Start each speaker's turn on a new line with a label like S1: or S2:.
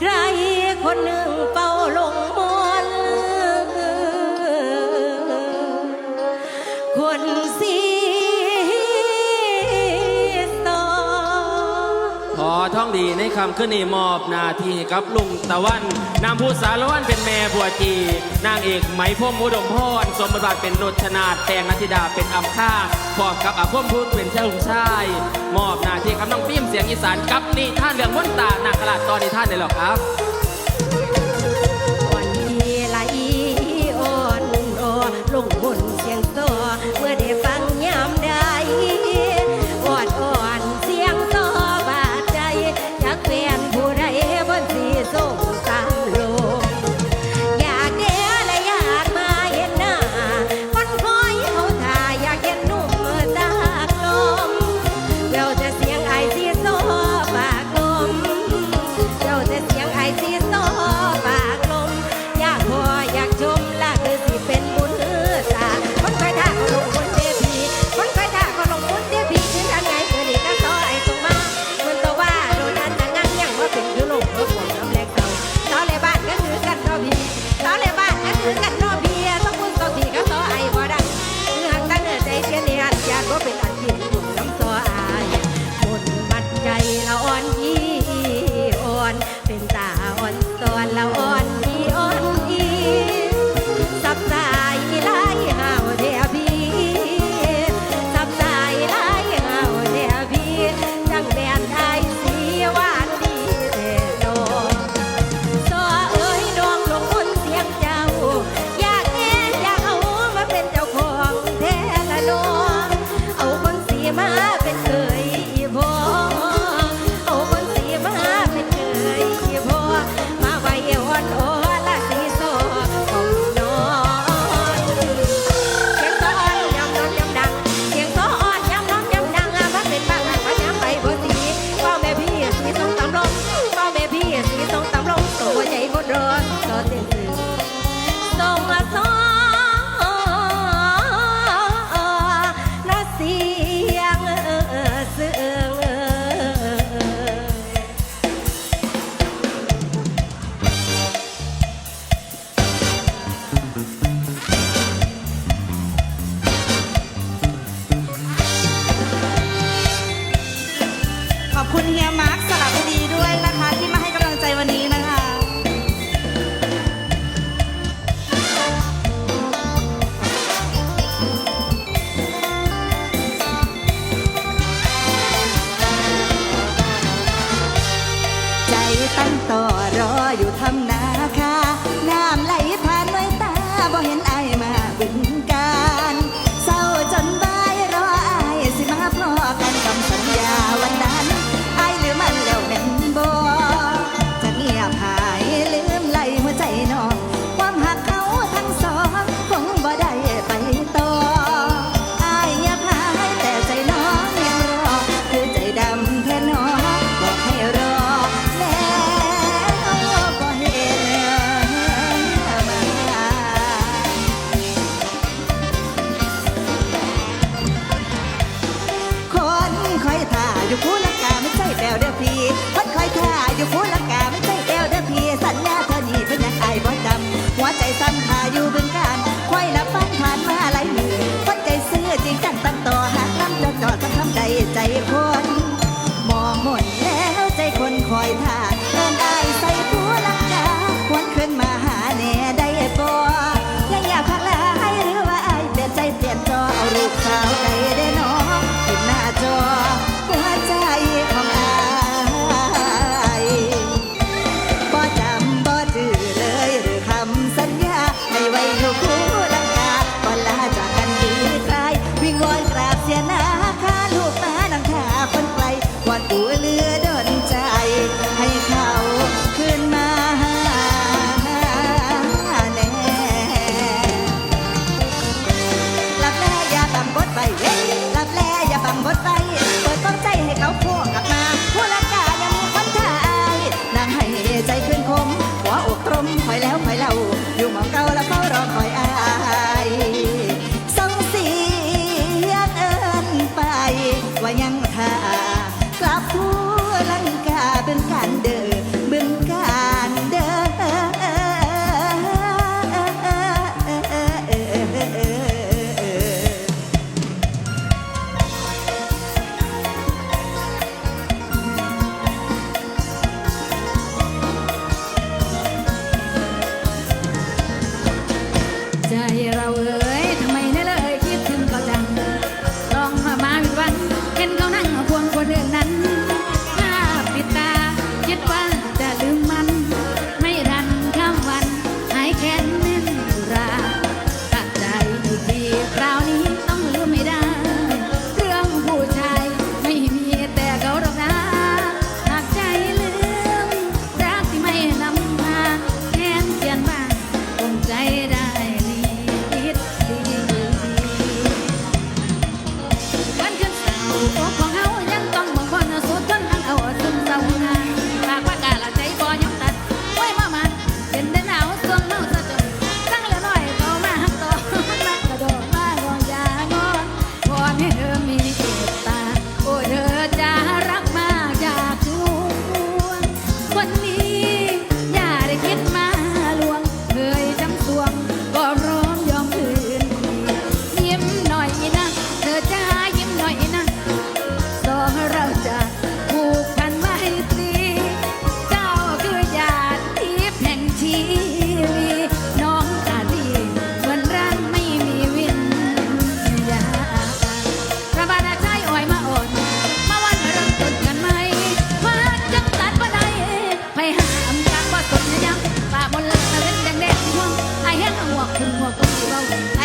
S1: ใครคนหนึ่งเฝ้า
S2: ดีในคำขึ้นนี้มอบนาทีกับลุงตะวันนำผู้สารวันเป็นแม่บัวจีนางเอกไหมพ่อมุดมพรสมบัติเป็นนชนาแตงนัทิดาเป็นอัมค่าพร้อมกับอาพ่มพูดเป็นเช่าลุงชาย มอบนาทีกับน้องพิมเสียงอีสานกับนี่ท่านเรื่องม้นตานาคลา
S1: ดตอนนี้ท่านเลยหรอครับ I love hora. Só tem 流氓干 desire 我都希望我。